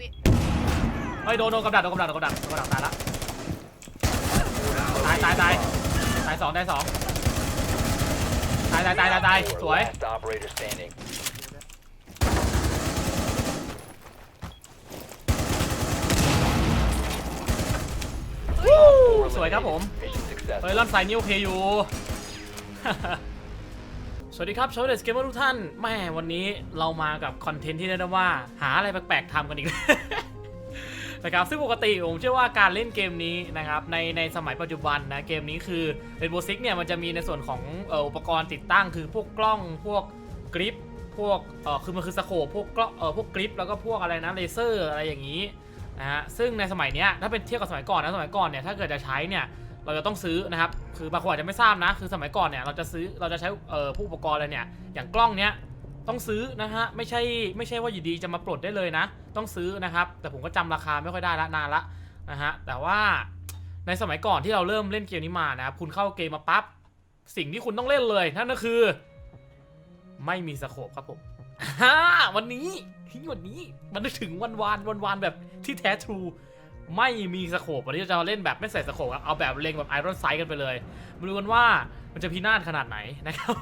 พี่เฮ้ยโดนโดนกับดักโดนกับดักโดนกับดักโดนกับดักตายละตายตายตายตายสองตายสองตายตายตายตายตายสวย Last operator standing. สวยครับผม Mission เฮ้ย successful. ล่อนสายนิ้วโอเคอยู่ สวัสดีครับชาวเดสเกมเมอร์ทุกท่านแม่วันนี้เรามากับคอนเทนต์ที่เรียกได้ว่า หาอะไรแปลกๆทำกันอีกนะครับซึ่งปกติผมเชื่อว่าการเล่นเกมนี้นะครับในในสมัยปัจจุบันนะเกมนี้คือเรนโบซิกเนี่ยมันจะมีในส่วนของอ,อุปกรณ์ติดตั้งคือพวกกล้องพวกกริปพวกเออคือมันคือสโคปพวกกล้องเออพวกกริปแล้วก็พวกอะไรนะเลเซอร์อะไรอย่างนี้นะฮะซึ่งในสมัยเนี้ยถ้าเป็นเทียบกับสมัยก่อนนะสมัยก่อนเนี่ยถ้าเกิดจะใช้เนี่ย เราจะต้องซื้อนะครับ คือบางคนอาจจะไม่ทราบนะ คือสมัยก่อนเนี่ยเราจะซื้อเราจะใช้เอ่อผู้อุปกรณ์อะไรเนี่ย อย่างกล้องเนี้ยต้องซื้อนะฮะไม่ใช่ไม่ใช่ว่าอยู่ดีจะมาปลดได้เลยนะ ต้องซื้อนะครับ แต่ผมก็จำราคาไม่ค่อยได้ละนานละนะฮะแต่ว่าในสมัยก่อนที่เราเริ่มเล่นเกมนี้มานะครับคุณเข้าเกมมาปั๊บสิ่งที่คุณต้องเล่นเลยนั่นก็คือ ไม่มีสโคปครับผมฮ่าวันนี้ที่วันนี้มันนึกถึงวันวานวันวานแบบที่แท้ทรู ไม่มีสโคปวันนี้เราจะเล่นแบบไม่ใส่สโคปครับเอาแบบเล็งแบบไอรอนไซด์กันไปเลยมาดูกันว่ามันจะพินาศขนาดไหนนะครับ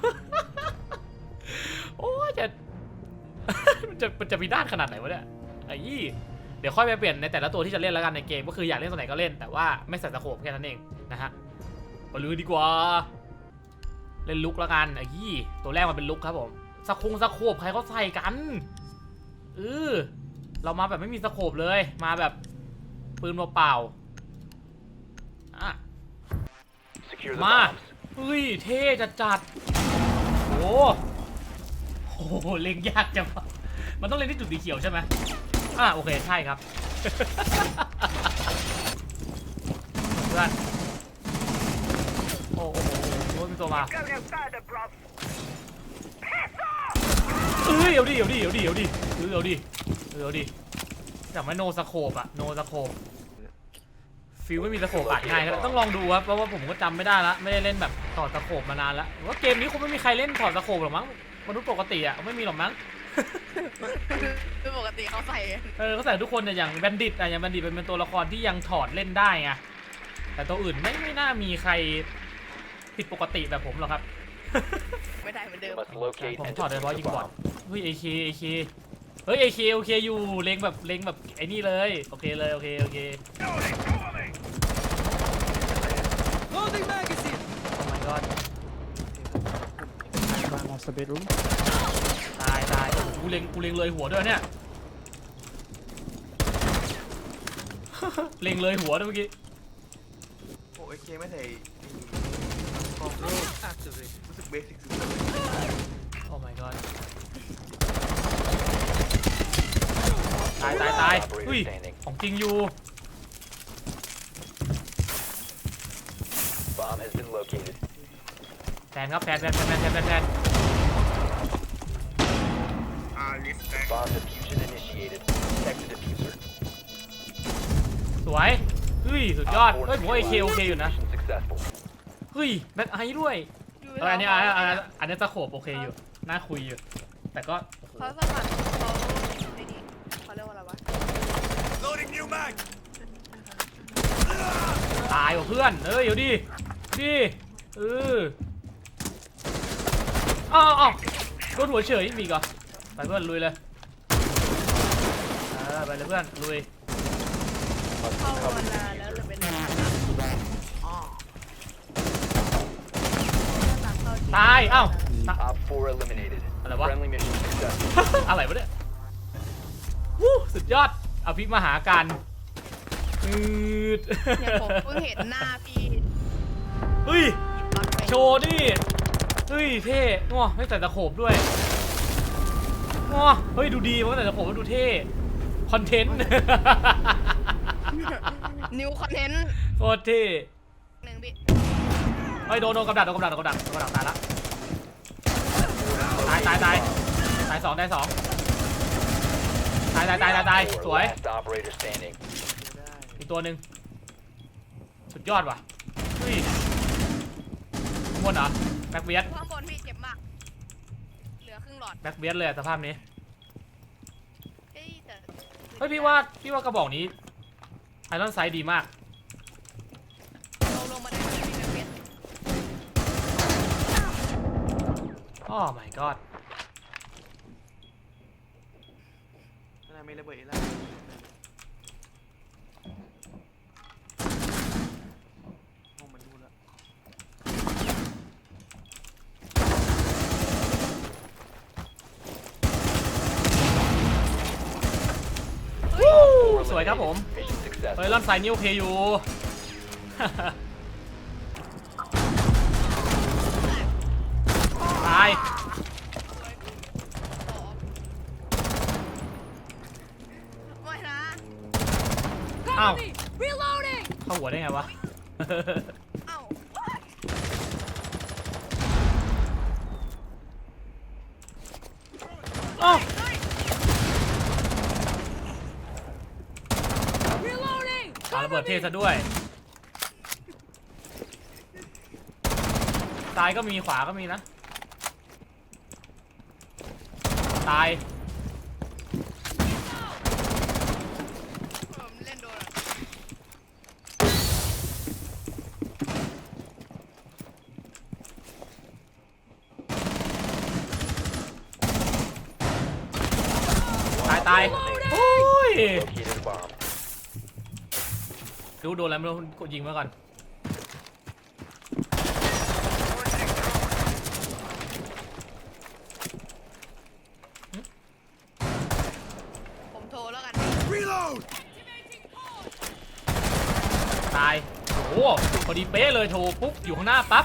โอ้จะมันจะมันจะมีด้านขนาดไหนวะเนี่ยไอ้ยี่เดี๋ยวค่อยไปเปลี่ยนในแต่ละตัวที่จะเล่นแล้วกันในเกมก็คืออยากเล่นตัวไหนก็เล่นแต่ว่าไม่ใส่ตะโขบแค่นั้นเองนะฮะไปลุยดีกว่า เล่นลุกแล้วกันไอ้ยี่ตัวแรกมันเป็นลุกครับผมสะคงสะโขบใครเขาใส่กันเออเรามาแบบไม่มีสะโขบเลยมาแบบ ปืนเปล่าๆอะ Secure the มา bombs. เฮ้ย เท่จัดจัดๆโอ้โหเล็งยากจังวะมันต้องเล็งที่จุดสีเขียวใช่ไหมอ่าโอเค ใช่ครับ เพื่อนโอ้โหโอ้โหมีตัวมาเอ้ยเอาดิเอาดิเอาดิเอาดิเออเอาดิเออเอาดิ แต่ไม่โนสโคปอะโนสโคปฟิลไม่มีสโคปอัดง่ายก็ได้ต้องลองดูครับเพราะว่าผมก็จำไม่ได้ละไม่ได้เล่นแบบถอดสโคปมานานแล้วว่าเกมนี้คงไม่มีใครเล่นถอดสโคปหรอกมั้งมนุษย์ปกติอะไม่มีหรอกมั้งคือปกติเขาใส่เออเขาใส่ทุกคนเนี่ยอย่างแบนดิตอะอย่างแบนดิตเป็นเป็นตัวละครที่ยังถอดเล่นได้ไงแต่ตัวอื่นไม่ไม่น่ามีใครผิดปกติแบบผมหรอกครับ ไม่ได้เหมือนเดิม You must locate ผม and ถอดโดยเฉพาะ defuse ยิ the งบอด bomb. เฮ้ยเอเคเอเค เฮ้ยเอเคโอเคอยู่เล็งแบบเล็งแบบไอ้นี่เลยโอเคเลยโอเคโอเค Loading magazine! โอ้ my god Man master bedroom. ตายตายโอ้โหกูเล็งกูเล็งเลยหัวด้วยเนี่ย เล็งเลยหัวด้วยเมื่อกี้ โอ้เอเคไม่ใส่คอมรู้สึกเบสิกสุดโอ้ my god ตายตายตายอุ้ยของจริงอยู่ Bomb has been located. แฟนครับแฟนแฟนแฟนแฟนแฟนแฟนแฟนอ่าลิฟต์แบ็ค Bomb diffusion initiated. Protect the diffuser. สวยเฮ้ยสุดยอด Op four เฮ้ยผมว่าเอเคโอเคอยู่นะ Mission successful. เฮ้ยแบ็คไอด้วยเอออันนี้อันนี้อันนี้อันนี้ตะโขบโอเคอยู่ น่าคุยอยู่ แต่ก็โอ้โหเขาสมัครเขาไอ้นี่เขาเรียกว่าอะไรวะ Loading new mag! ตายว่ะเพื่อน เอ้ยเดี๋ยวดิดิเอออ้าวอ้าวโดนหัวเฉยมีอีก่อนไปเพื่อนลุยเลยเออไปเลยเพื่อนลุยเข้ามานานแล้วจะเป็นอ๋อตายเอ้า Op 4 eliminated. อะไรวะ? Friendly mission successful. อะไรวะเนี่ยวู้สุดยอด อภิมหาการอืดเนี่ยผมเพิ่งเห็นหน้าพี่เฮ้ย ตอนไปโชว์ดิเฮ้ยเท่ง้อไม่ใส่ตะโขบด้วยง้อเฮ้ยดูดีเพราะใส่ตะโขบแล้วดูเท่ คอนเทนต์ นิวคอนเทนต์โคตรเท่หนึ่งพี่เฮ้ยโดนโดนกับดักโดนกับดักโดนกับดักโดนกับดักตายละ ตายตายตายตายสองตายสอง ตายตายตายตายตายสวย Last operator standing. อีกตัวหนึ่งสุดยอดว่ะเฮ้ยข้างบนเหรอแบ็กเบียดข้างบนพี่เจ็บมาก เหลือครึ่งหลอดแบ็กเบียดเลยอะสภาพนี้ เฮ้ยแต่เฮ้ยพี่ว่าพี่ว่ากระบอกนี้ไอรอนไซด์ดีมากลงลงมาได้ไหมพี่นักเรียนโอ้ my god ข้างในมีระเบิดอีกแล้วห้องมันดูแล้วสวยครับผม Mission successful. เฮ้ยรอนไซด์นี่โอเคอยู่ ตาย ไม่นะ อ้าว reloading เข้าหัวได้ไงวะ เอ้าเอ้า reloading ปาระเบิดเทซะด้วย ซ้ายก็มีขวาก็มีนะ ตาย ผมเล่นโดนอะ ตายตายโอ้ย Located a bomb. ดู โดนแล้วไม่รู้กดยิงมาก่อนผมโทรแล้วกัน Reload! ตายโอ้โหพอดีเป๊ะเลยโทรปุ๊บอยู่ข้างหน้าปั๊บ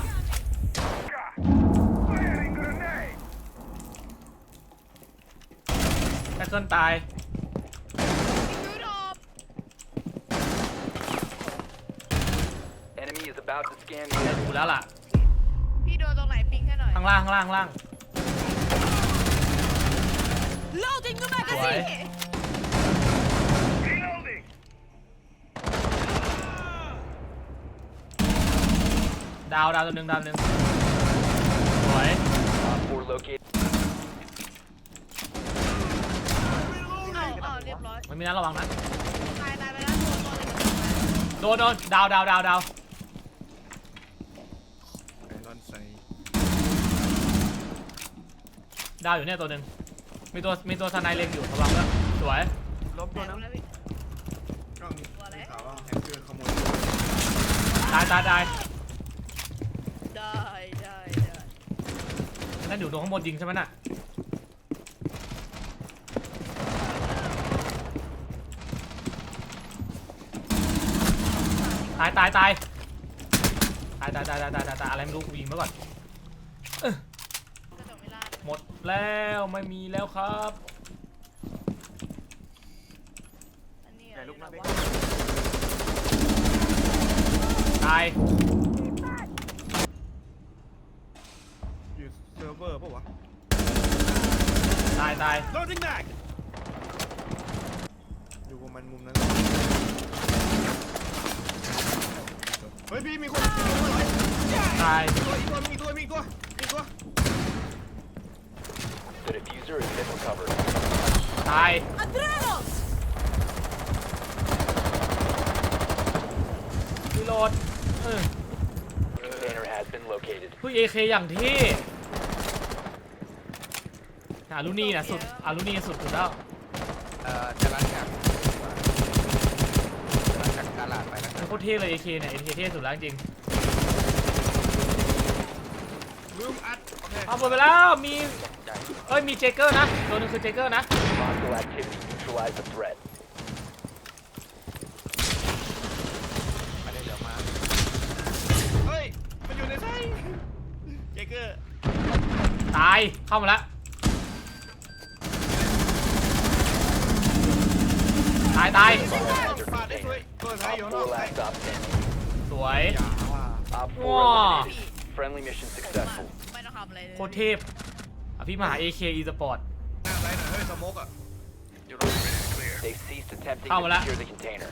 แท็กเกิลตายยูดอบ Enemy is about to scan the ดู area. แล้วล่ะ พี่โดนตรงไหนปิงให้หน่อยข้างล่างข้างล่างข้างล่าง loading the สวยดาวดาวตัวหนึ่งดาวตัวหนึ่งสวย Op 4 located. เอาเอาเรียบร้อยมันมีนั้นระวังนะตายตายไปแล้วโดนโดนเลย โดนโดนดาวดาวดาวดาว ไอรอนไซ ดาวอยู่เนี่ยตัวหนึ่งมีตัวมีตัวสไนเล็งอยู่ระวังด้วยสวยล้มแตตัวกนึงแล้วพี่ก็มีมีข่าวว่าแฮกเกอร์ขโมยตายตายตายได้ได้ได้นั่นอยู่ตรงข้างบนยิงใช่ไหมน่ะตายตายตายตายตายตายตายตายตายตายอะไรไม่รู้กูยิงมาก่อน แล้วไม่มีแล้วครับนนตายายรีโหลดเออ Container has been located. ผู้เอเคอย่างเท่อารุณีนะสุดอารุณีสุดสุดแล้ว เอ่อจะล้างจากล้างจากตลาดไปแล้วมันโคตรเท่เลยเอเคเนี่ยเอเคเท่สุดแล้วจริงลืมอัดโอเคเอาหมดไปแล้วมี เอ้ยมีเจเกอร์นะ ตัวหนึงคือเจเกอร์นะ Hostile activity. Neutralize the threat. ไม่ได้เดี๋ยวมา เฮ้ย มันอยู่ในไส้เจเกอร์ตาย เข้ามาแล้วตายตาย Biohazard ฟาดได้ช่วย container. ตัวท้าย Op อยู่ข้างนอก4ไส้ last stop standing. สวย อย่าว่า Op 4 Wow. eliminated. Friendly mission ผมอะ successful. ไม่ต้องทำอะไรเลยโคตรเทพอภิมหา AK e Sport หน้าไส้หน่อยเฮ้ยสโมกอะอยู่ตรง นี้ They ceased attempting Tao to mà lạ. secure the container.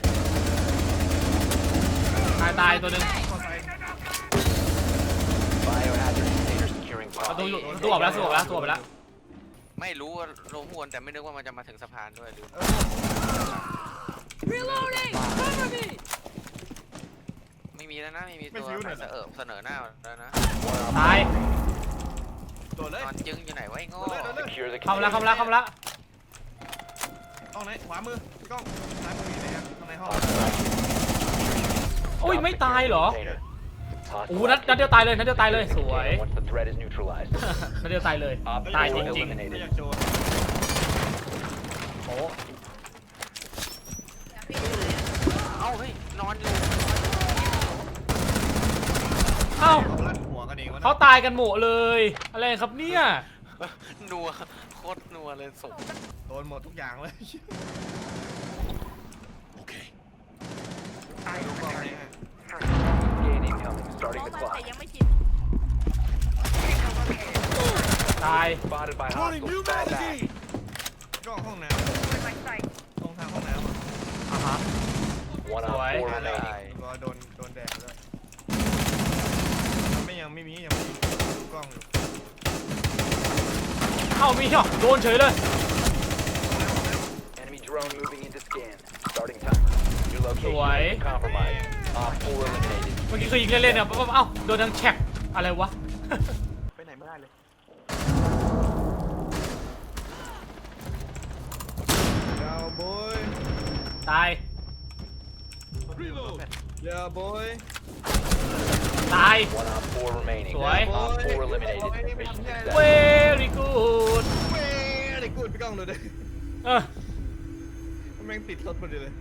ตายตายตัวหนึงตัวไส้ Biohazard container securing ประตู bomb. อยู่ประตูออกไปแล้วประตูออกไปแล้วประตูออกไปแล้วไม่รู้ว่าลงข้างบนแต่ไม่นึกว่ามันจะมาถึงสะพานด้วยลืม Reloading cover me ไม่มีแล้วนะไม่มีไม่ตัวฟิวหน่อยเหรอ เสนอเสนอหน้าแล้วนะตายโดนเลย นอนจึงอยู่ไหนวะไอ้โง่โดนเลยโดนเลย Secure the เข้ามาแล้วเข้ามาแล้วเข้ามาแล้ว กล้องไหนขวามือพี่กล้องซ้ายมืออยู่ไหนครับข้างในห้องโอ้ยไม่ตายเหรอ container. โอ้โหนัดนัดเดียวตายเลยนัดเดียวตายเลยสวย Once the threat is neutralized. นัดเดียวตายเลย Op ตาย four จริงไม่ eliminated. อยากโชว์โอ้เอ้าเฮ้ยนอนอยู่เอ้าลั่นหัวกันเองวะเขาตายกันหมดเลย อะไรครับเนี่ย นัวโคตรนัวเลยศพ โดนหมดทุกอย่างเลยตายดูกล้องให้ Gain incoming. เพ Starting ราะ the มันแต่ clock. ยังไม่ชินตาย Spotted by hostiles. Fall back. กล้องห้องน้ำตรงทางห้องน้ำอะอะฮะ One on Why? four ตายแล้ว remaining. รอโดนโดนแดดแล้วไม่ยังไม่มียังไม่มีดูกล้องอยู่ เอ้ามีเหรอโดนเฉยเลย Enemy drone moving into scan. Starting timer. Your location Why? has been compromised. Op four eliminated. เมื่อกี้คือยิงเล่นๆเนี่ยปั๊บปั๊บเอ้าโดนทางแช็กอะไรวะ ไปไหนไม่ได้เลย ยาวบอย ตาย ยาวบอย ตาย One on four remaining. Why? Op four eliminated. Mission success. very good เว้ยอะไรกูดพี่กล้องดูดิ เออ มันแม่งติดรถพอดีเลย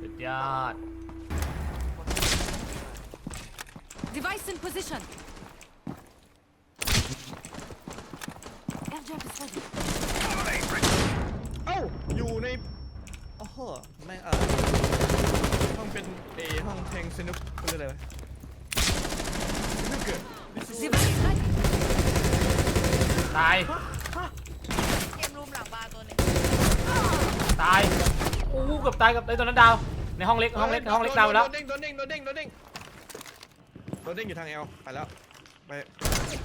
สุดยอด Device in position Airdrop is ready เอ้า อยู่ในโอ้โหแม่งเออห้องเป็นเอห้องแทงสนุกเขาเรียกอะไรวะสนุกเกอร์ Device ready ตาย เกมรูมหลังบาร์ตัวหนึง ตายอู้เกือบตายเกับไอ้ตัวนั้นดาว ในห้องเล็กห้องเล็กห้องเล็กดาวไปแล้วโดนเด้งโดนเด้งโดนเด้งโดนเด้งโดนเด้งอยู่ทางเอลไปแล้วไป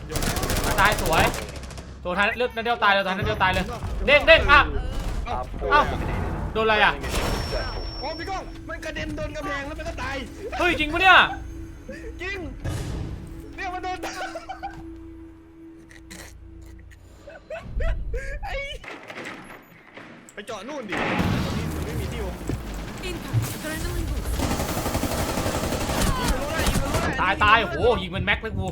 โยนตายสวย ตัวท้ายเลือกนัดเดียวตายเลยตัวนั้นเดียวตายเลย เด้งเด้งอะ Op four Ow. eliminated. โดนอะไรอะ Friendly mission successful. โอ้พี่ก้องมันกระเด็นโดนกระแพงแล้วมันก็ตายเฮ้ยจริงปะเนี่ยจริงเนี่ยมันโดนไอ้ ไปเจาะนู่นดิมันไม่มีที่วง Impact Adrenaline boost ยิงทะลุได้ยิงทะลุได้ตายตายโอ้โหยิงเป็นแม็กเลยกู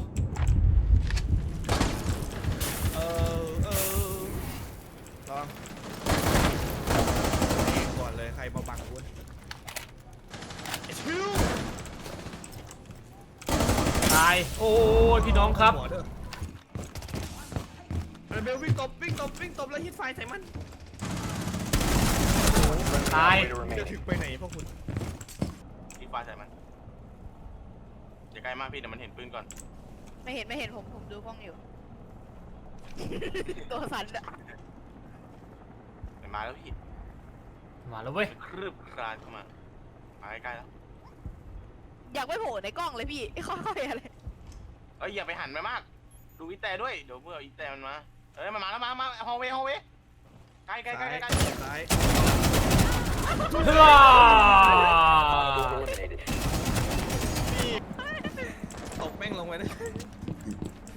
เออเออลองนี่ก่อนเลยใครมาบังกูเอชพิวตายโอ้ยพี่น้องครับหัวเด้อเบลวิ่งตบวิ่งตบวิ่งตบแล้วฮิตไฟใส่มัน ตาย Operator จะถึ remaining. งไปไหนพวกคุณที่ฟ้าใส่มันอย่าใกล้มากพี่เดี๋ยวมันเห็นปืนก่อน ไม่เห็นไม่เห็นผมผมดูกล้องอยู่ ตัวสั่นอะไปมาแล้วพี่มาแล้วเว้ยครืบคลานเข้ามามาใกล้ๆแล้วอยากไม่โผล่ในกล้องเลยพี่ค่อยๆอะไรเอ้ยอย่าไปหันไปมาก ดูอีแต่ด้วยเดี๋ยวเพื่ออีแต่มันมาเอ้ยมันมาแล้วมามาฮอลเวย์ฮอลเวย์ใกล้ใกล้ใกล้ใกล้ซ้าย ว้า Op eliminated. ตบแม่งลงไปเลย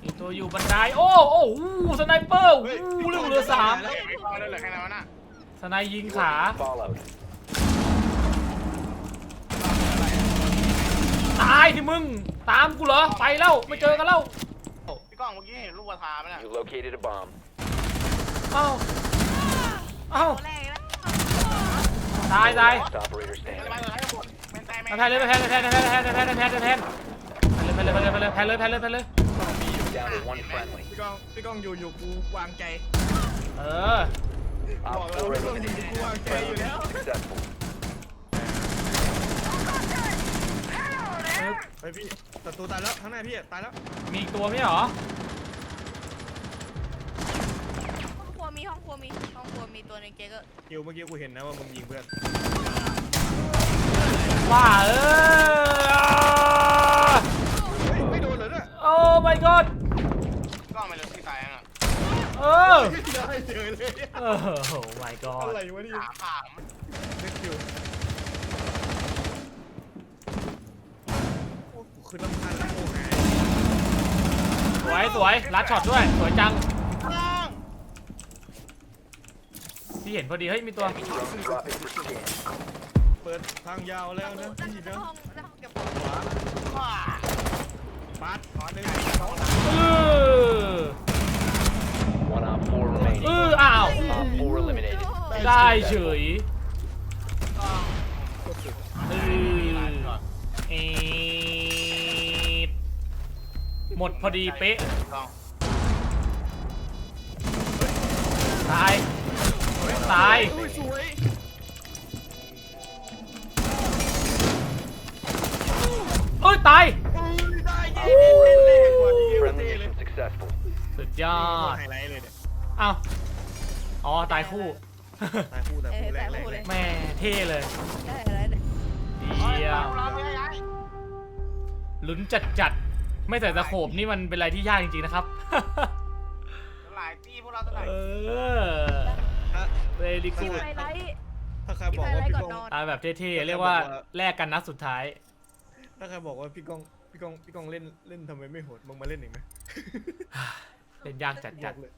มีตัวอยู่บันไดโอ้โอ้โหสไนเปอร์โอ้โหเรื่องเรือสามเฮ้ยไม่พอแล้วเหลือแค่นั้นวะน่ะสไนยิงขา Followed. ตายที่มึง ตามกูเหรอ ไปแล้ว ไม่เจอกันแล้วพี่ก้องเมื่อกี้เห็นลูกวัวทาไหมน่ะ You located a bomb. เอ้าเอ้า ตายตาย Last operator standing. มาแทนเลยมาแทนมาแทนมาแทนมาแทนมาแทนมาแทนมาแทนไปเลยไปเลยไปเลยไปเลยแทนเลยแทนเลยแทนเลย Down to one friendly. พี่ก้องพี่ก้องอยู่อยู่กูวางใจเออ Op 4พี่ก้องอยู่ eliminated. กูวางใจอยู่แล้ว Friendly successful. ไปพี่ศัตรูตายแล้วข้างหน้าพี่ตายแล้วมีอีกตัวไหมหรอ วมีห้องครัวมีห้องครัวมีตัวหนึงเจ๊ก็คิวเมื่อกี้กูเห็นนะว่ามึงยิงเพื่อนว่าเออเฮ้ยไม่โดนเลยเนี่ยโอ้ my god พี่ก้องไปเลยที่ตายอะเอเออได้เฉยเลยเออโอ้ my god อะไรวะนี่ถามถามเล็กคิวโอ้โหคือลำพันแล้วโอ้หายสวยสวยลัดช็อตด้วย สวยจัง ล่าง พี่เห็นพอดี เฮ้ย มีตัว Drone dropping for scan. เปิดทางยาวแล้วนะนั่งพี่ในนะห้องนั่งเก็บของขวาว้าปัดขวาหนึ่งสองเออ One on four remaining. เอออ้าว Op four eliminated. ได้เฉยกดสุดเออเอ็ดหมดพอดีเป๊ะกล้องตาย ตายอุ้ยสวยเอ้ยตาย Friendly mission successful. สุดยอดไฮไลท์เลยเนี่ยเอ้าอ๋อตายคู่ ตายคู่แต่คู่แรกแรกพูดเลยแม่เท่เลยได้อะไรเนี่ยดียอะเราไม่ย้ายลุ้นจัดจัดๆไม่ใส่ตะโขบนี่มันเป็นอะไรที่ยากจริงๆนะครับ หลายตีพวกเราเท่าไหร่เออถ้ เวลี่ที่กูดไฮไลท์ ถ้าใครบอกว่าพี่ก้อง ตายแบบเท่ๆเรียกว่าแลกกันนัดสุดท้าย ถ้าใครบอกว่าพี่ก้อง พี่ก้อง พี่ก้องเล่น เล่นทำไมไม่โหด มึงมาเล่นอีกไหมเป็นยากจัดบจัอดกเลย